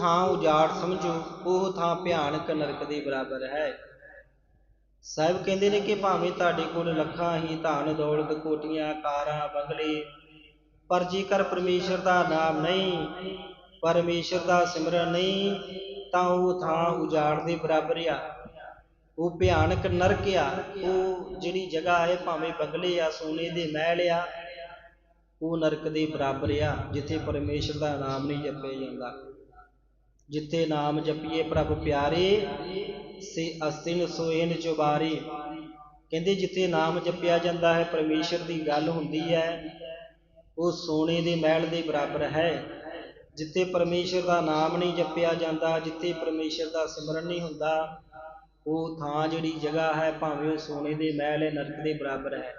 ਥਾਂ ਉਜਾੜ ਸਮਝੋ, ਉਹ ਥਾਂ ਭਿਆਨਕ ਨਰਕ ਦੇ ਬਰਾਬਰ ਹੈ। ਸਾਹਿਬ ਕਹਿੰਦੇ ਨੇ ਕਿ ਭਾਵੇਂ ਤੁਹਾਡੇ ਕੋਲ ਲੱਖਾਂ ਹੀ ਧਨ, ਦੌਲਤ, ਕੋਟੀਆਂ, ਕਾਰਾਂ, ਬੰਗਲੇ, ਪਰ ਜੇਕਰ ਪਰਮੇਸ਼ਰ ਦਾ ਨਾਮ ਨਹੀਂ, ਪਰਮੇਸ਼ਰ ਦਾ ਸਿਮਰਨ ਨਹੀਂ, ਤਾਂ ਉਹ ਥਾਂ ਉਜਾੜ ਦੇ ਬਰਾਬਰ ਆ। ਉਹ ਭਿਆਨਕ ਨਰਕ ਆ। ਉਹ ਜਿਹੜੀ ਜਗ੍ਹਾ ਹੈ, ਭਾਵੇਂ ਬੰਗਲੇ ਆ, ਸੋਨੇ ਦੇ ਮਹਿਲ ਆ, ਉਹ ਨਰਕ ਦੇ ਬਰਾਬਰ ਆ, ਜਿੱਥੇ ਪਰਮੇਸ਼ਰ ਦਾ ਨਾਮ ਨਹੀਂ ਜਪਿਆ ਜਾਂਦਾ। ਜਿੱਥੇ ਨਾਮ ਜਪੀਏ ਪ੍ਰਭ ਪਿਆਰੇ, ਸੇ ਅਸਿਨ ਸੋਇਨ ਚੁਬਾਰੇ। ਕਹਿੰਦੇ ਜਿੱਥੇ ਨਾਮ ਜਪਿਆ ਜਾਂਦਾ ਹੈ, ਪਰਮੇਸ਼ਰ ਦੀ ਗੱਲ ਹੁੰਦੀ ਹੈ, ਉਹ ਸੋਨੇ ਦੇ ਮਹਿਲ ਦੇ ਬਰਾਬਰ ਹੈ। ਜਿੱਥੇ ਪਰਮੇਸ਼ਰ ਦਾ ਨਾਮ ਨਹੀਂ ਜਪਿਆ ਜਾਂਦਾ, ਜਿੱਥੇ ਪਰਮੇਸ਼ਰ ਦਾ ਸਿਮਰਨ ਨਹੀਂ ਹੁੰਦਾ, ਉਹ ਥਾਂ ਜਿਹੜੀ ਜਗ੍ਹਾ ਹੈ, ਭਾਵੇਂ ਉਹ ਸੋਨੇ ਦੇ ਮਹਿਲ ਹੈ, ਨਰਕ ਦੇ ਬਰਾਬਰ ਹੈ।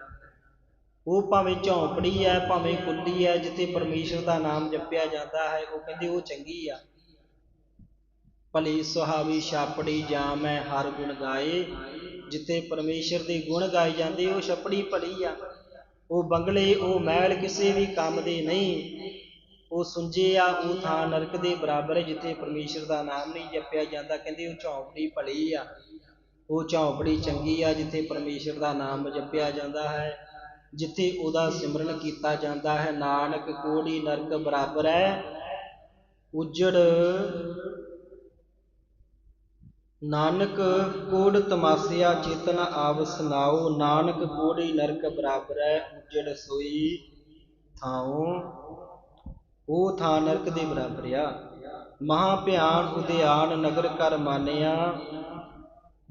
ਉਹ ਭਾਵੇਂ ਝੌਂਪੜੀ ਹੈ, ਭਾਵੇਂ ਕੁੱਲੀ ਹੈ, ਜਿੱਥੇ ਪਰਮੇਸ਼ਰ ਦਾ ਨਾਮ ਜਪਿਆ ਜਾਂਦਾ ਹੈ, ਉਹ ਕਹਿੰਦੇ ਉਹ ਚੰਗੀ ਆ। ਭਲੀ ਸੁਹਾਵੀ ਛਾਪੜੀ ਜਾਂ ਮੈਂ ਹਰ ਗੁਣ ਗਾਏ, ਜਿੱਥੇ ਪਰਮੇਸ਼ਰ ਦੇ ਗੁਣ ਗਾਏ ਜਾਂਦੇ, ਉਹ ਛਪੜੀ ਭਲੀ ਆ। ਉਹ ਬੰਗਲੇ, ਉਹ ਮਹਿਲ ਕਿਸੇ ਵੀ ਕੰਮ ਦੇ ਨਹੀਂ। ਉਹ ਸੁੰਜੇ ਆ, ਉਹ ਥਾਂ ਨਰਕ ਦੇ ਬਰਾਬਰ ਹੈ, ਜਿੱਥੇ ਪਰਮੇਸ਼ਰ ਦਾ ਨਾਮ ਨਹੀਂ ਜਪਿਆ ਜਾਂਦਾ। ਕਹਿੰਦੇ ਉਹ ਝੌਂਪੜੀ ਭਲੀ ਆ। ਉਹ ਝੌਂਪੜੀ ਚੰਗੀ ਆ, ਜਿੱਥੇ ਪਰਮੇਸ਼ਰ ਦਾ ਨਾਮ ਜਪਿਆ ਜਾਂਦਾ ਹੈ, ਜਿੱਥੇ ਉਹਦਾ ਸਿਮਰਨ ਕੀਤਾ ਜਾਂਦਾ ਹੈ। ਨਾਨਕ, ਕੋੜੀ, ਨਰਕ ਬਰਾਬਰ ਹੈ। ਉਜੜ ਨਾਨਕ ਕੋੜ ਤਮਾਸਿਆ ਚੇਤਨ ਆਵ ਸੁਨਾਓ ਨਾਨਕ ਕੋੜੀ ਨਰਕ ਬਰਾਬਰ ਹੈ, ਉਜੜ ਸੋਈ ਥਾਉ। ਉਹ ਥਾਂ ਨਰਕ ਦੇ ਬਰਾਬਰ ਆ। ਮਹਾ ਭਿਆਨ ਉਦਿਆਨ ਨਗਰ ਕਰ ਮਾਨਿਆ।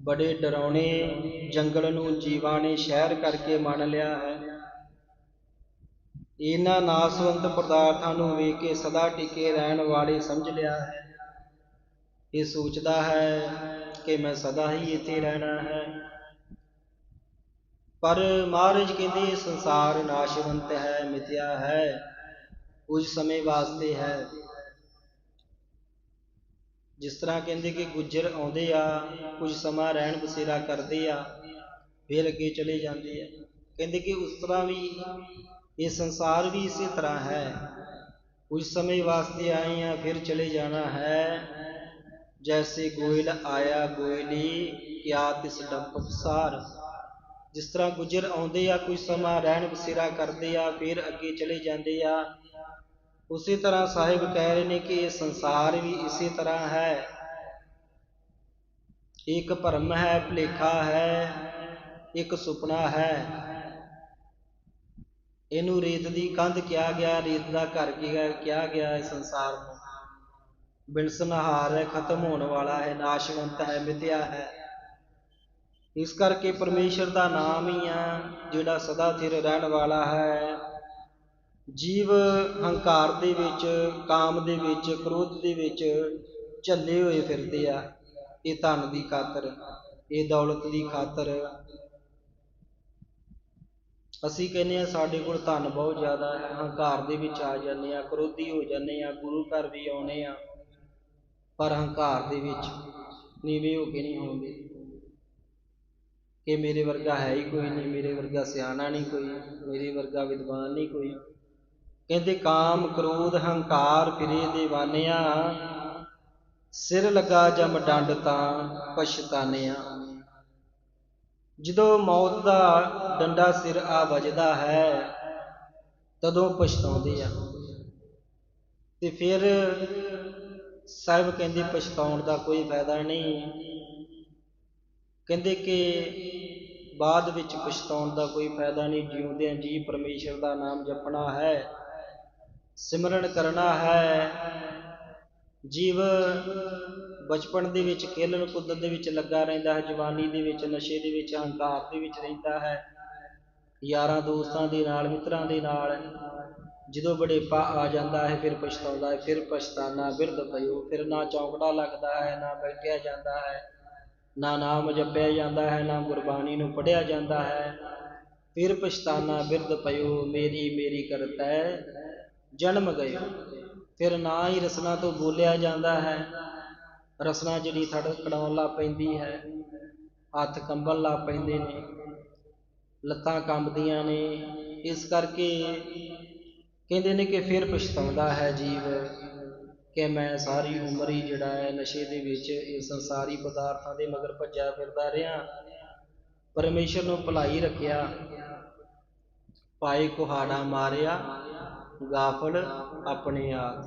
ਬੜੇ ਡਰਾਉਣੇ ਜੰਗਲ ਨੂੰ ਜੀਵਾਂ ਨੇ ਸ਼ਹਿਰ ਕਰਕੇ ਮੰਨ ਲਿਆ ਹੈ। ਇਹਨਾਂ ਨਾਸਵੰਤ ਪਦਾਰਥਾਂ ਨੂੰ ਵੇਖ ਕੇ ਸਦਾ ਟਿਕੇ ਰਹਿਣ ਵਾਲੇ ਸਮਝ ਲਿਆ ਹੈ। ਇਹ ਸੋਚਦਾ ਹੈ ਕਿ ਮੈਂ ਸਦਾ ਹੀ ਇੱਥੇ ਰਹਿਣਾ ਹੈ। ਪਰ ਮਹਾਰਾਜ ਕਹਿੰਦੇ, ਇਹ ਸੰਸਾਰ ਨਾਸ਼ਵੰਤ ਹੈ, ਮਿਥਿਆ ਹੈ, ਕੁਝ ਸਮੇਂ ਵਾਸਤੇ ਹੈ। ਜਿਸ ਤਰ੍ਹਾਂ ਕਹਿੰਦੇ ਕਿ ਗੁੱਜਰ ਆਉਂਦੇ ਆ, ਕੁਝ ਸਮਾਂ ਰਹਿਣ ਬਸੇਰਾ ਕਰਦੇ ਆ, ਫਿਰ ਅੱਗੇ ਚਲੇ ਜਾਂਦੇ ਆ। ਕਹਿੰਦੇ ਕਿ ਉਸ ਤਰ੍ਹਾਂ ਵੀ ਇਹ ਸੰਸਾਰ ਵੀ ਇਸੇ ਤਰ੍ਹਾਂ ਹੈ। ਕੁਝ ਸਮੇਂ ਵਾਸਤੇ ਆਏ ਆ, ਫਿਰ ਚਲੇ ਜਾਣਾ ਹੈ। ਜੈਸੇ ਗੋਇਲ ਆਇਆ ਗੋਇਲੀ ਕਿਆ ਤਿਸ ਡੰਪਕ ਸਾਰ ਜਿਸ ਤਰ੍ਹਾਂ ਗੁਜਰ ਆਉਂਦੇ ਆ ਕੁਝ ਸਮਾਂ ਰਹਿਣ ਬਸੇਰਾ ਕਰਦੇ ਆ ਫਿਰ ਅੱਗੇ ਚਲੇ ਜਾਂਦੇ ਆ ਉਸੇ ਤਰ੍ਹਾਂ ਸਾਹਿਬ ਕਹਿ ਰਹੇ ਨੇ ਕਿ ਇਹ ਸੰਸਾਰ ਵੀ ਇਸੇ ਤਰ੍ਹਾਂ ਹੈ ਇੱਕ ਭਰਮ ਹੈ ਭਲੇਖਾ ਹੈ ਇੱਕ ਸੁਪਨਾ ਹੈ ਇਹਨੂੰ ਰੇਤ ਦੀ ਕੰਧ ਕਿਹਾ ਗਿਆ ਰੇਤ ਦਾ ਘਰ ਕਿਹਾ ਗਿਆ ਇਹ ਸੰਸਾਰ ਨੂੰ ਬਿਨਸਨਹਾਰ ਹੈ, ਖਤਮ ਹੋਣ ਵਾਲਾ ਹੈ, ਨਾਸ਼ਵੰਤ ਹੈ, ਮਿਥਿਆ ਹੈ। ਇਸ ਕਰਕੇ ਪਰਮੇਸ਼ਰ ਦਾ ਨਾਮ ਹੀ ਆ ਜਿਹੜਾ ਸਦਾ ਥਿਰ ਰਹਿਣ ਵਾਲਾ ਹੈ। ਜੀਵ ਹੰਕਾਰ ਦੇ ਵਿੱਚ, ਕਾਮ ਦੇ ਵਿੱਚ, ਕ੍ਰੋਧ ਦੇ ਵਿੱਚ ਝੱਲੇ ਹੋਏ ਫਿਰਦੇ ਆ। ਇਹ ਧਨ ਦੀ ਖਾਤਰ, ਇਹ ਦੌਲਤ ਦੀ ਖਾਤਰ। ਅਸੀਂ ਕਹਿੰਦੇ ਆ ਸਾਡੇ ਕੋਲ ਧਨ ਬਹੁਤ ਜ਼ਿਆਦਾ ਹੈ। ਹੰਕਾਰ ਦੇ ਵਿੱਚ ਆ ਜਾਂਦੇ ਆ ਕ੍ਰੋਧੀ ਹੋ ਜਾਂਦੇ ਆ ਗੁਰੂ ਘਰ ਵੀ ਆਉਨੇ ਆ ਪਰ ਹੰਕਾਰ ਦੇ ਵਿੱਚ ਨੀਵੇਂ ਹੋ ਕੇ ਨਹੀਂ ਹੋਣਗੇ ਕਿ ਮੇਰੇ ਵਰਗਾ ਹੈ ਹੀ ਕੋਈ ਨਹੀਂ, ਮੇਰੇ ਵਰਗਾ ਸਿਆਣਾ ਨਹੀਂ ਕੋਈ, ਮੇਰੇ ਵਰਗਾ ਵਿਦਵਾਨ ਨਹੀਂ ਕੋਈ। ਕਹਿੰਦੇ, ਕਾਮ ਕ੍ਰੋਧ ਹੰਕਾਰ ਫਿਰੇ دیਵਾਨਿਆ ਸਿਰ ਲਗਾ ਜਮ ਡੰਡ ਤਾਂ ਪਛਤਾਨਿਆ। ਜਦੋਂ ਮੌਤ ਦਾ ਡੰਡਾ ਸਿਰ ਆ ਵੱਜਦਾ ਹੈ, ਤਦੋਂ ਪਛਤਾਉਂਦੇ ਆ। ਤੇ ਫਿਰ ਸਾਹਿਬ ਕਹਿੰਦੇ ਪਛਤਾਉਣ ਦਾ ਕੋਈ ਫਾਇਦਾ ਨਹੀਂ। ਕਹਿੰਦੇ ਕਿ ਬਾਅਦ ਵਿੱਚ ਪਛਤਾਉਣ ਦਾ ਕੋਈ ਫਾਇਦਾ ਨਹੀਂ, ਜਿਉਂਦਿਆਂ ਜੀ ਪਰਮੇਸ਼ਰ ਦਾ ਨਾਮ ਜਪਣਾ ਹੈ, ਸਿਮਰਨ ਕਰਨਾ ਹੈ। ਜੀਵ ਬਚਪਨ ਦੇ ਵਿੱਚ ਖੇਲਣ ਕੁੱਦਣ ਦੇ ਵਿੱਚ ਲੱਗਾ ਰਹਿੰਦਾ ਹੈ, ਜਵਾਨੀ ਦੇ ਵਿੱਚ, ਨਸ਼ੇ ਦੇ ਵਿੱਚ, ਹੰਕਾਰ ਦੇ ਵਿੱਚ ਰਹਿੰਦਾ ਹੈ। ਯਾਰਾਂ ਦੋਸਤਾਂ ਦੇ ਨਾਲ, ਮਿੱਤਰਾਂ ਦੇ ਨਾਲ ਜਦੋਂ ਬੜੇਪਾ ਆ ਜਾਂਦਾ ਹੈ, ਫਿਰ ਪਛਤਾਉਂਦਾ ਹੈ, ਫਿਰ ਪਛਤਾਨਾ, ਬਿਰਧ ਪਇਓ ਫਿਰ ਨਾ ਚੌਂਕੜਾ ਲੱਗਦਾ ਹੈ, ਨਾ ਬੈਠਿਆ ਜਾਂਦਾ ਹੈ, ਨਾ ਨਾਮ ਜਪਿਆ ਜਾਂਦਾ ਹੈ, ਨਾ ਗੁਰਬਾਣੀ ਨੂੰ ਪੜਿਆ ਜਾਂਦਾ ਹੈ, ਫਿਰ ਪਛਤਾਨਾ, ਬਿਰਧ ਪਇਓ ਮੇਰੀ ਮੇਰੀ ਕਰਤੈ, ਜਨਮ ਗਇਓ। ਫਿਰ ਨਾ ਹੀ ਰਸਨਾ ਤੋਂ ਬੋਲਿਆ ਜਾਂਦਾ ਹੈ, ਰਸਨਾ ਜਿਹੜੀ ਥੜਕੜਾਉਣ ਲੱਗ ਪੈਂਦੀ ਹੈ, ਹੱਥ ਕੰਬਣ ਲੱਗ ਪੈਂਦੇ ਨੇ, ਲੱਤਾਂ ਕੰਬਦੀਆਂ ਨੇ, ਇਸ ਕਰਕੇ ਕਹਿੰਦੇ ਨੇ ਕਿ ਫਿਰ ਪਛਤਾਉਂਦਾ ਹੈ ਜੀਵ ਕਿ ਮੈਂ ਸਾਰੀ ਉਮਰ ਹੀ ਜਿਹੜਾ ਹੈ ਨਸ਼ੇ ਦੇ ਵਿੱਚ ਇਹ ਸੰਸਾਰੀ ਪਦਾਰਥਾਂ ਦੇ ਮਗਰ ਭੱਜਿਆ ਫਿਰਦਾ ਰਿਹਾ। ਪਰਮੇਸ਼ਰ ਨੂੰ ਭਲਾਈ ਰੱਖਿਆ। ਪਾਏ ਕੁਹਾੜਾ ਮਾਰਿਆ। ਗਾਫਲ ਆਪਣੇ ਆਪ।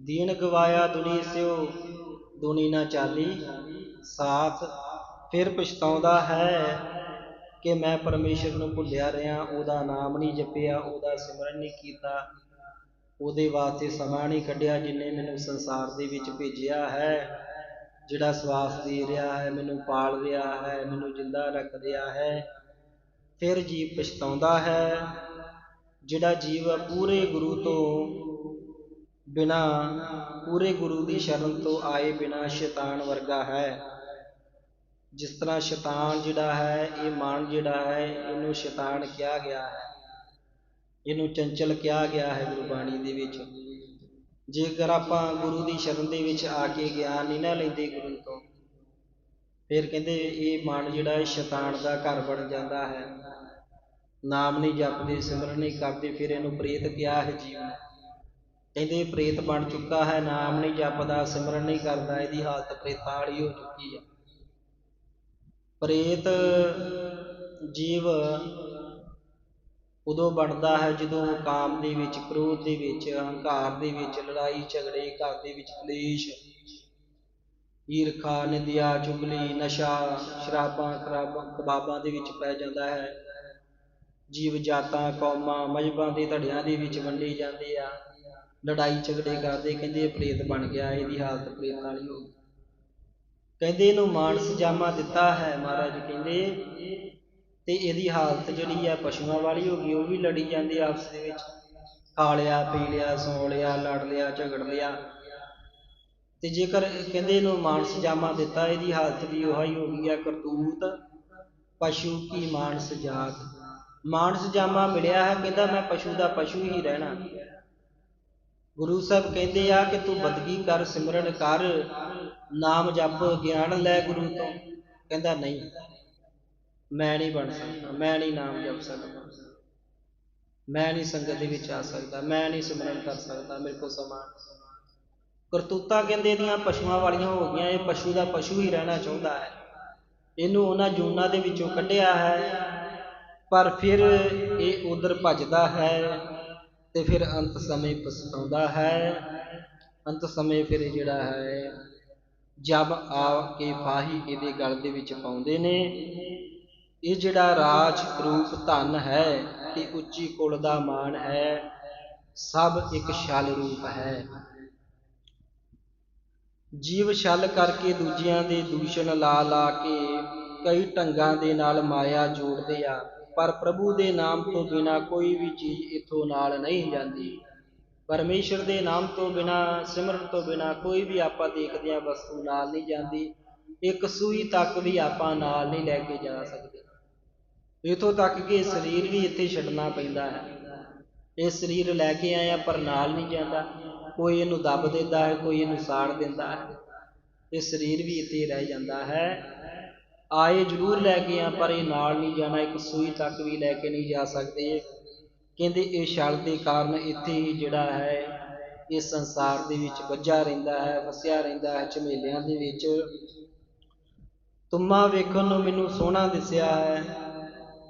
ਦੀਨ ਗਵਾਇਆ ਦੁਨੀ ਸਿਓ, ਦੁਨੀ ਨਾ ਚਾਲੀ। ਸਾਥ ਫਿਰ ਪਛਤਾਉਂਦਾ ਹੈ ਕਿ ਮੈਂ ਪਰਮੇਸ਼ਰ ਨੂੰ ਭੁੱਲਿਆ ਰਿਹਾ, ਉਹਦਾ ਨਾਮ ਨਹੀਂ ਜਪਿਆ, ਉਹਦਾ ਸਿਮਰਨ ਨਹੀਂ ਕੀਤਾ, ਉਹਦੇ ਵਾਸਤੇ ਸਮਾਂ ਨਹੀਂ ਕੱਢਿਆ ਜਿਨੇ ਮੈਨੂੰ ਸੰਸਾਰ ਦੇ ਵਿੱਚ ਭੇਜਿਆ ਹੈ, ਜਿਹੜਾ ਸਵਾਸ ਦੇ ਰਿਹਾ ਹੈ, ਮੈਨੂੰ ਪਾਲ ਰਿਹਾ ਹੈ, ਮੈਨੂੰ ਜਿੰਦਾ ਰੱਖ ਰਿਹਾ ਹੈ, ਫਿਰ ਜੀਵ ਪਛਤਾਉਂਦਾ ਹੈ, ਜਿਹੜਾ ਜੀਵ ਪੂਰੇ ਗੁਰੂ ਤੋਂ ਬਿਨਾ, ਪੂਰੇ ਗੁਰੂ ਦੀ ਸ਼ਰਨ ਤੋਂ ਆਏ ਬਿਨਾ ਸ਼ੈਤਾਨ ਵਰਗਾ ਹੈ। ਜਿਸ ਤਰ੍ਹਾਂ ਸ਼ੈਤਾਨ ਜਿਹੜਾ ਹੈ, ਇਹ ਮਨ ਜਿਹੜਾ ਹੈ, ਇਹਨੂੰ ਸ਼ੈਤਾਨ ਕਿਹਾ ਗਿਆ ਹੈ। ਇਹਨੂੰ ਚੰਚਲ ਕਿਹਾ ਗਿਆ ਹੈ ਗੁਰਬਾਣੀ ਦੇ ਵਿੱਚ। ਜੇਕਰ ਆਪਾਂ ਗੁਰੂ ਦੀ ਸ਼ਰਨ ਦੇ ਵਿੱਚ ਆ ਕੇ ਗਿਆਨ ਨਹੀਂ ਨਾ ਲੈਂਦੇ ਗੁਰੂ ਤੋਂ, ਫਿਰ ਕਹਿੰਦੇ ਇਹ ਮਨ ਜਿਹੜਾ ਹੈ ਸ਼ੈਤਾਨ ਦਾ ਘਰ ਬਣ ਜਾਂਦਾ ਹੈ। ਨਾਮ ਨਹੀਂ ਜਪਦੇ, ਸਿਮਰਨ ਨਹੀਂ ਕਰਦੇ, ਫਿਰ ਇਹਨੂੰ ਪ੍ਰੇਤ ਕਿਹਾ ਹੈ ਜੀਵਨ। ਕਹਿੰਦੇ ਪ੍ਰੇਤ ਬਣ ਚੁੱਕਾ ਹੈ, ਨਾਮ ਨਹੀਂ ਜਪਦਾ, ਸਿਮਰਨ ਨਹੀਂ ਕਰਦਾ, ਇਹਦੀ ਹਾਲਤ ਪ੍ਰੇਤਾਂ ਵਾਲੀ ਹੋ ਚੁੱਕੀ ਹੈ। ਪ੍ਰੇਤ ਜੀਵ ਉਦੋਂ ਬਣਦਾ ਹੈ ਜਦੋਂ ਕਾਮ ਦੇ ਵਿੱਚ, ਕ੍ਰੋਧ ਦੇ ਵਿੱਚ, ਅਹੰਕਾਰ ਦੇ ਵਿੱਚ, ਲੜਾਈ, ਝਗੜੇ, ਘਰ ਦੇ ਵਿੱਚ ਕਲੇਸ਼, ਈਰਖਾ, ਨਿੰਦਿਆ, ਚੁਗਲੀ, ਨਸ਼ਾ, ਸ਼ਰਾਬਾਂ, ਖਰਾਬਾਂ, ਕਬਾਬਾਂ ਦੇ ਵਿੱਚ ਪੈ ਜਾਂਦਾ ਹੈ। ਜੀਵ ਜਾਤਾਂ, ਕੌਮਾਂ ਮਜਬਾਂ ਦੇ ਧੜਿਆਂ ਦੇ ਵਿੱਚ ਵੰਡੇ ਜਾਂਦੇ ਆ। ਲੜਾਈ, ਝਗੜੇ ਕਰਦੇ ਕਹਿੰਦੇ ਪ੍ਰੇਤ ਬਣ ਗਿਆ, ਇਹਦੀ ਹਾਲਤ ਪ੍ਰੇਤ ਵਾਲੀ ਹੋ ਗਈ। ਕਹਿੰਦੇ ਇਹਨੂੰ ਮਾਨਸ ਜਾਮਾ ਦਿੱਤਾ ਹੈ ਮਹਾਰਾਜ ਕਹਿੰਦੇ। ਤੇ ਇਹਦੀ ਹਾਲਤ ਜਿਹੜੀ ਆ ਪਸ਼ੂਆਂ ਵਾਲੀ ਹੋ ਗਈ, ਉਹ ਵੀ ਲੜੀ ਜਾਂਦੀ ਆਪਸ ਦੇ ਵਿੱਚ। ਖਾ ਲਿਆ, ਪੀ ਲਿਆ, ਸੌ ਲਿਆ, ਲੜ ਲਿਆ, ਝਗੜ ਲਿਆ। ਤੇ ਜੇਕਰ ਕਹਿੰਦੇ ਇਹਨੂੰ ਮਾਨਸ ਜਾਮਾ ਦਿੱਤਾ, ਇਹਦੀ ਹਾਲਤ ਵੀ ਉਹੀ ਹੋ ਗਈ ਆ ਕਰਤੂਤ। ਪਸ਼ੂ ਕੀ ਮਾਨਸ ਜਾਤ? ਮਾਨਸ ਜਾਮਾ ਮਿਲਿਆ ਹੈ, ਕਹਿੰਦਾ ਮੈਂ ਪਸ਼ੂ ਦਾ ਪਸ਼ੂ ਹੀ ਰਹਿਣਾ। ਗੁਰੂ ਸਾਹਿਬ ਕਹਿੰਦੇ ਆ ਕਿ ਤੂੰ ਬੰਦਗੀ ਕਰ, ਸਿਮਰਨ ਕਰ। ਨਾਮ ਜਪ ਗਿਆਨ ਲੈ ਗੁਰੂ ਤੋਂ। ਕਹਿੰਦਾ ਨਹੀਂ, ਮੈਂ ਨਹੀਂ ਬਣ ਸਕਦਾ, ਮੈਂ ਨਹੀਂ ਨਾਮ ਜਪ ਸਕਦਾ। ਮੈਂ ਨਹੀਂ ਸੰਗਤ ਦੇ ਵਿੱਚ ਆ ਸਕਦਾ, ਮੈਂ ਨਹੀਂ ਸਿਮਰਨ ਕਰ ਸਕਦਾ, ਮੇਰੇ ਕੋਲ ਸਮਾਂ ਕਰਤੂਤਾ ਕਹਿੰਦੇ ਦੀਆਂ ਪਸ਼ੂਆਂ ਵਾਲੀਆਂ ਹੋ ਗਈਆਂ, ਇਹ ਪਸ਼ੂ ਦਾ ਪਸ਼ੂ ਹੀ ਰਹਿਣਾ ਚਾਹੁੰਦਾ ਹੈ। ਇਹਨੂੰ ਉਹਨਾਂ ਜੂਨਾਂ ਦੇ ਵਿੱਚੋਂ ਕੱਢਿਆ ਹੈ, ਪਰ ਫਿਰ ਇਹ ਉਧਰ ਭੱਜਦਾ ਹੈ ਤੇ ਫਿਰ ਅੰਤ ਸਮੇਂ ਪਛਤਾਉਂਦਾ ਹੈ। ਅੰਤ ਸਮੇਂ ਫਿਰ ਜਿਹੜਾ ਹੈ ਜਬ ਆ ਕੇ ਫਾਹੀ ਇਹਦੇ ਗਲ ਦੇ ਵਿੱਚ ਪਾਉਂਦੇ ਨੇ। ਇਹ ਜਿਹੜਾ ਰਾਜ ਰੂਪ ਧਨ ਹੈ ਤੇ ਉੱਚੀ ਕੁਲ ਦਾ ਮਾਣ ਹੈ, ਸਭ ਇੱਕ ਛਲ ਰੂਪ ਹੈ। ਜੀਵ ਛਲ ਕਰਕੇ ਦੂਜਿਆਂ ਦੇ ਦੂਸ਼ਣ ਲਾ ਲਾ ਕੇ ਕਈ ਢੰਗਾਂ ਦੇ ਨਾਲ ਮਾਇਆ ਜੋੜਦੇ ਆ, ਪਰ ਪ੍ਰਭੂ ਦੇ ਨਾਮ ਤੋਂ ਬਿਨਾ ਕੋਈ ਵੀ ਚੀਜ਼ ਇਥੋਂ ਨਾਲ ਨਹੀਂ ਜਾਂਦੀ। ਪਰਮੇਸ਼ਰ ਦੇ ਨਾਮ ਤੋਂ ਬਿਨਾ, ਸਿਮਰਨ ਤੋਂ ਬਿਨਾ ਕੋਈ ਵੀ ਆਪਾਂ ਦੇਖਦੇ ਆ ਵਸਤੂ ਨਾਲ ਨਹੀਂ ਜਾਂਦੀ, ਇੱਕ ਸੂਈ ਤੱਕ ਵੀ ਆਪਾਂ ਨਾਲ ਨਹੀਂ ਲੈ ਕੇ ਜਾ ਸਕਦੇ। ਇਥੋਂ ਤੱਕ ਕਿ ਸਰੀਰ ਵੀ ਇੱਥੇ ਛੱਡਣਾ ਪੈਂਦਾ ਹੈ। ਇਹ ਸਰੀਰ ਲੈ ਕੇ ਆਇਆ ਪਰ ਨਾਲ ਨਹੀਂ ਜਾਂਦਾ। ਕੋਈ ਇਹਨੂੰ ਦੱਬ ਦਿੰਦਾ ਹੈ, ਕੋਈ ਇਹਨੂੰ ਸਾੜ ਦਿੰਦਾ ਹੈ। ਇਹ ਸਰੀਰ ਵੀ ਇੱਥੇ ਰਹਿ ਜਾਂਦਾ ਹੈ। ਆਏ ਜ਼ਰੂਰ ਲੈ ਕੇ ਆ, ਪਰ ਇਹ ਨਾਲ ਨਹੀਂ ਜਾਣਾ, ਇੱਕ ਸੂਈ ਤੱਕ ਵੀ ਲੈ ਕੇ ਨਹੀਂ ਜਾ ਸਕਦੇ। ਕਹਿੰਦੇ ਇਹ ਛਲ ਦੇ ਕਾਰਨ ਇੱਥੇ ਹੀ ਜਿਹੜਾ ਹੈ, ਇਸ ਸੰਸਾਰ ਦੇ ਵਿੱਚ ਵੱਜਾ ਰਹਿੰਦਾ ਹੈ, ਵਸਿਆ ਰਹਿੰਦਾ ਹੈ, ਝਮੇਲਿਆਂ ਦੇ ਵਿੱਚ। ਤੁਮਾ ਵੇਖਣ ਨੂੰ ਮੈਨੂੰ ਸੋਹਣਾ ਦਿਸਿਆ ਹੈ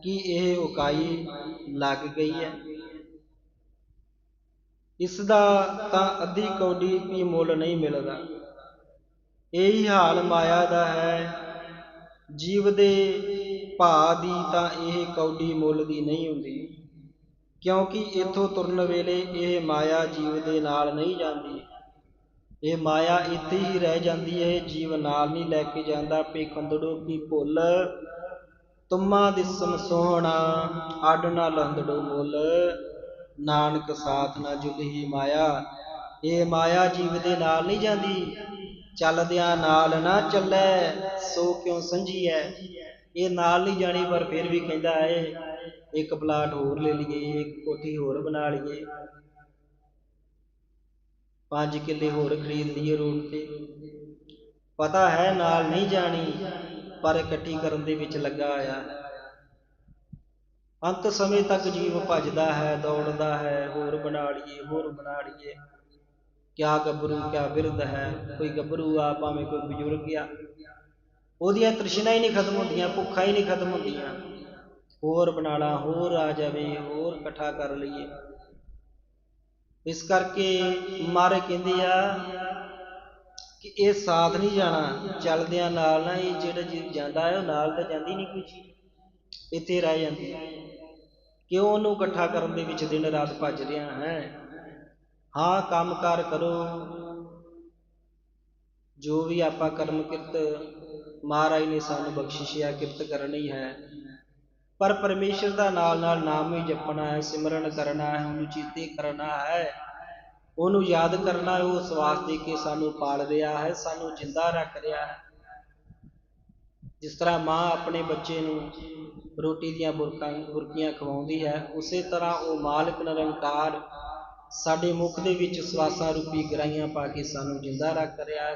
ਕਿ ਇਹ ਉਕਾਈ ਲੱਗ ਗਈ ਹੈ। ਇਸ ਦਾ ਤਾਂ ਅੱਧੀ ਕੌਡੀ ਵੀ ਮੁੱਲ ਨਹੀਂ ਮਿਲਦਾ। ਇਹੀ ਹਾਲ ਮਾਇਆ ਦਾ ਹੈ। ਜੀਵ ਦੇ ਭਾ ਦੀ ਤਾਂ ਇਹ ਕੌਡੀ ਮੁੱਲ ਦੀ ਨਹੀਂ ਹੁੰਦੀ। ਕਿਉਂਕਿ ਇਥੋਂ ਤੁਰਨ ਵੇਲੇ ਇਹ ਮਾਇਆ ਜੀਵ ਦੇ ਨਾਲ ਨਹੀਂ ਜਾਂਦੀ। ਇਹ ਮਾਇਆ ਇੱਥੇ ਹੀ ਰਹਿ ਜਾਂਦੀ ਹੈ, ਜੀਵ ਨਾਲ ਨਹੀਂ ਲੈ ਕੇ ਜਾਂਦਾ। ਪੇਖੰਦੜੋ ਕੀ ਭੁੱਲ, ਤੁਮਾ ਦਿਸਮ ਸੋਹਣਾ, ਅੱਡ ਨਾ ਲੰਦੜੋ ਮੁੱਲ। ਨਾਨਕ ਸਾਥ ਨਾ ਜੁਗਹੀ ਮਾਇਆ। ਇਹ ਮਾਇਆ ਜੀਵ ਦੇ ਨਾਲ ਨਹੀਂ ਜਾਂਦੀ। ਚੱਲਦਿਆਂ ਨਾਲ ਨਾ ਚੱਲੇ, ਸੋ ਕਿਉਂ ਸੰਝੀਐ ਇਹ ਨਾਲ ਨਹੀਂ ਜਾਣੀ, ਪਰ ਫਿਰ ਵੀ ਕਹਿੰਦਾ ਹੈ ਇੱਕ ਪਲਾਟ ਹੋਰ ਲੈ ਲਈਏ, ਇੱਕ ਕੋਠੀ ਹੋਰ ਬਣਾ ਲਈਏ। ਪੰਜ ਕਿੱਲੇ ਹੋਰ ਖਰੀਦ ਲਈਏ ਰੋਡ ਤੇ। ਪਤਾ ਹੈ ਨਾਲ ਨਹੀਂ ਜਾਣੀ, ਪਰ ਇਕੱਠੀ ਕਰਨ ਦੇ ਵਿੱਚ ਲੱਗਾ ਆਇਆ ਅੰਤ ਸਮੇਂ ਤੱਕ ਜੀਵ ਭੱਜਦਾ ਹੈ, ਦੌੜਦਾ ਹੈ, ਹੋਰ ਬਣਾ ਲਈਏ, ਹੋਰ ਬਣਾ ਲਈਏ। ਕਿਆ ਗੱਭਰੂ, ਕਿਆ ਬਿਰਧ ਹੈ, ਕੋਈ ਗੱਭਰੂ ਆ, ਭਾਵੇਂ ਕੋਈ ਬਜ਼ੁਰਗ ਆ। ਉਹਦੀਆਂ ਤ੍ਰਿਸ਼ਨਾ ਹੀ ਨਹੀਂ ਖਤਮ ਹੁੰਦੀਆਂ, ਭੁੱਖਾਂ ਹੀ ਨਹੀਂ ਖਤਮ ਹੁੰਦੀਆਂ। ਹੋਰ ਬਣਾ ਲਾ ਹੋਰ ਆ ਜਾਵੇ, ਹੋਰ ਇਕੱਠਾ ਕਰ ਲਈਏ। ਇਸ ਕਰਕੇ ਮਾਰੇ ਕਹਿੰਦੇ ਆ ਕਿ ਇਹ ਸਾਥ ਨਹੀਂ ਜਾਣਾ ਚੱਲਦਿਆਂ ਨਾਲ ਨਾ ਇਹ ਜਿਹੜਾ ਜੀ ਜਾਂਦਾ ਹੈ, ਉਹ ਨਾਲ ਤਾਂ ਜਾਂਦੀ ਨਹੀਂ ਕੋਈ ਚੀਜ਼, ਇੱਥੇ ਰਹਿ ਜਾਂਦੀ ਕਿਉਂ ਉਹਨੂੰ ਇਕੱਠਾ ਕਰਨ ਦੇ ਵਿੱਚ ਦਿਨ ਰਾਤ ਭੱਜ ਰਿਹਾ ਹੈ? ਹਾਂ, ਕੰਮਕਾਰ ਕਰੋ। ਜੋ ਵੀ ਆਪਾਂ ਕਰਮ ਕਿਰਤ ਮਹਾਰਾਜ ਨੇ ਸਾਨੂੰ ਬਖਸ਼ਿਸ਼ਿਆ ਕਿਰਤ ਕਰਨੀ ਹੈ ਪਰ ਪਰਮੇਸ਼ਰ ਦਾ ਨਾਲ ਨਾਲ ਨਾਮ ਹੀ ਜਪਣਾ ਹੈ, ਸਿਮਰਨ ਕਰਨਾ ਹੈ, ਉਹਨੂੰ ਚੀਤੇ ਕਰਨਾ ਹੈ। ਉਹਨੂੰ ਯਾਦ ਕਰਨਾ ਹੈ, ਉਹ ਸਵਾਸ ਦੇ ਕੇ ਸਾਨੂੰ ਪਾਲ ਰਿਹਾ ਹੈ, ਸਾਨੂੰ ਜਿੰਦਾ ਰੱਖ ਰਿਹਾ ਹੈ। ਜਿਸ ਤਰ੍ਹਾਂ ਮਾਂ ਆਪਣੇ ਬੱਚੇ ਨੂੰ ਰੋਟੀ ਦੀਆਂ ਬੁਰਕਾਂ, ਬੁਰਕੀਆਂ ਖਵਾਉਂਦੀ ਹੈ, ਉਸੇ ਤਰ੍ਹਾਂ ਉਹ ਮਾਲਕ ਨਿਰੰਕਾਰ ਸਾਡੇ ਮੁਖ ਦੇ ਵਿੱਚ ਸਵਾਸਾਂ ਰੂਪੀ ਗਰਾਈਆਂ ਪਾ ਕੇ ਸਾਨੂੰ ਜਿੰਦਾ ਰੱਖ ਰਿਹਾ ਹੈ।